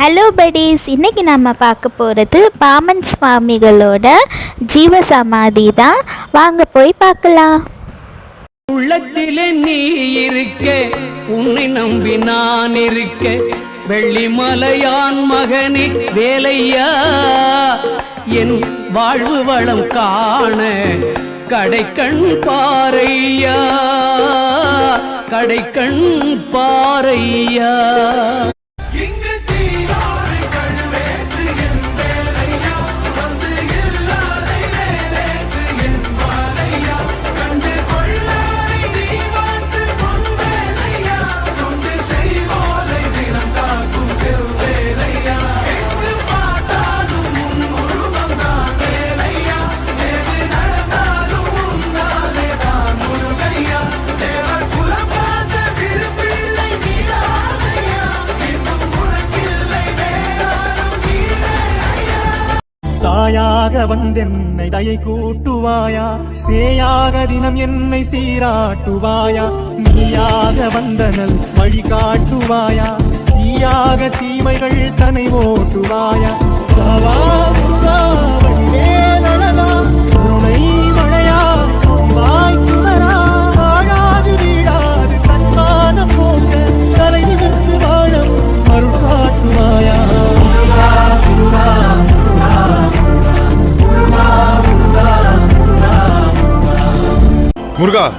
Hello buddies இன்னைக்கு நம்ம பார்க்க போகிறது பாமன் சுவாமிகளோட ஜீவ சமாதி தான். வாங்க போய் பார்க்கலாம். உள்ளத்திலே நீ இருக்க உன்னை நம்பி நான் இருக்க. வெள்ளிமலையான் மகனே வேலையா? என் வாழ்வு வளம் காண கடைக்கண் பாறையா? கடைக்கண் பாறையா? தாயாக வந்தென்னை தயை கூட்டுவாயா? சேயாக தினம் என்னை சீராட்டுவாயா? நீயாக வந்தனல் வழி காட்டுவாயா? நீயாக தீமைகள் தனை ஓட்டுவாயா? Kurga.